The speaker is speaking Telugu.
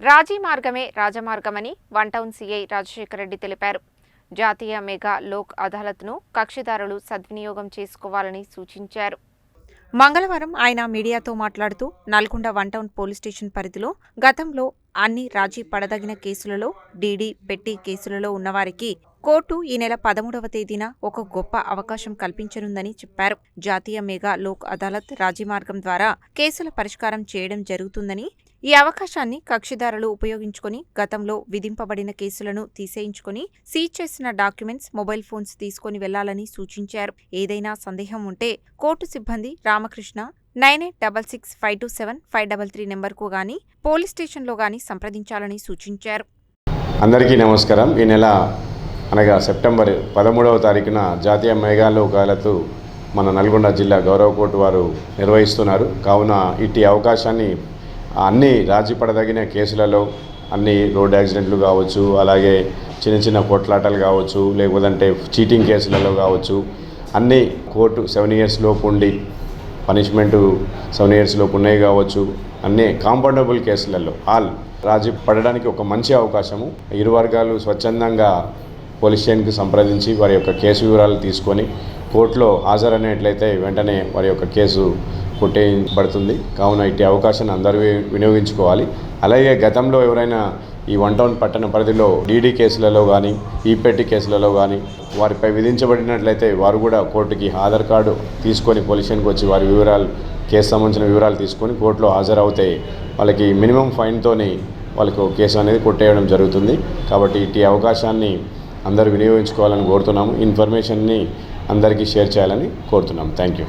రాజీ మార్గమే రాజమార్గమని one town CI Rajasekhara Reddy తెలిపారు. జాతీయ మెగా లోక్ అదాలత్ను కక్షిదారులు సద్వినియోగం చేసుకోవాలని సూచించారు. మంగళవారం ఆయన మీడియాతో మాట్లాడుతూ Nalgonda one town police station పరిధిలో గతంలో అన్ని రాజీ పడదగిన కేసులలో డీడీ పెట్టి కేసులలో ఉన్నవారికి కోర్టు ఈ నెల పదమూడవ తేదీన ఒక గొప్ప అవకాశం కల్పించనుందని చెప్పారు. జాతీయ మెగా లోక్ అదాలత్ రాజీ మార్గం ద్వారా కేసుల పరిష్కారం చేయడం జరుగుతుందని ఈ అవకాశాన్ని కక్షిదారులు ఉపయోగించుకొని గతంలో విధింపబడిన కేసులను తీసేయించుకొని సీజ్ చేసిన డాక్యుమెంట్స్ మొబైల్ ఫోన్స్ తీసుకొని వెళ్ళాలని సూచించారు. ఏదైనా సందేహం ఉంటే కోర్టు సిబ్బంది Ramakrishna nine eight double six five two seven five double three నెంబర్కు కానీ పోలీస్ స్టేషన్లో కానీ సంప్రదించాలని సూచించారు. అందరికీ నమస్కారం. ఈ నెల అనగా సెప్టెంబర్ పదమూడవ తారీఖున జాతీయ మేఘాలు మన నల్గొండ జిల్లా గౌరవ కోర్టు వారు నిర్వహిస్తున్నారు. కావున ఇట్టి అవకాశాన్ని అన్ని రాజీ పడదగిన కేసులలో అన్ని రోడ్ యాక్సిడెంట్లు కావచ్చు అలాగే చిన్న చిన్న కొట్లాటలు కావచ్చు లేకపోతే చీటింగ్ కేసులలో కావచ్చు అన్ని కోర్టు సెవెన్ ఇయర్స్ లోపు ఉండి పనిష్మెంట్ సెవెన్ ఇయర్స్ లోపు ఉన్నాయి కావచ్చు అన్ని కాంపౌండబుల్ కేసులలో ఆల్ రాజీ పడడానికి ఒక మంచి అవకాశము. ఇరు వర్గాలు స్వచ్ఛందంగా పోలీస్ స్టేషన్కి సంప్రదించి వారి యొక్క కేసు వివరాలు తీసుకొని కోర్టులో హాజరైనట్లయితే వెంటనే వారి యొక్క కేసు కొట్టేయబడుతుంది. కావున ఇట్టి అవకాశాన్ని అందరూ వినియోగించుకోవాలి. అలాగే గతంలో ఎవరైనా ఈ వన్ టౌన్ పట్టణ పరిధిలో డీడీ కేసులలో కానీ ఈపెట్టి కేసులలో కానీ వారిపై విధించబడినట్లయితే వారు కూడా కోర్టుకి ఆధార్ కార్డు తీసుకొని పోలీస్ స్టేషన్కి వచ్చి వారి వివరాలు కేసు సంబంధించిన వివరాలు తీసుకొని కోర్టులో హాజరవుతే వాళ్ళకి మినిమం ఫైన్తోని వాళ్ళకు కేసు అనేది కొట్టేయడం జరుగుతుంది. కాబట్టి ఇట్టి అవకాశాన్ని అందరూ వినియోగించుకోవాలని కోరుతున్నాము. ఇన్ఫర్మేషన్ని అందరికీ షేర్ చేయాలని కోరుతున్నాము. Thank you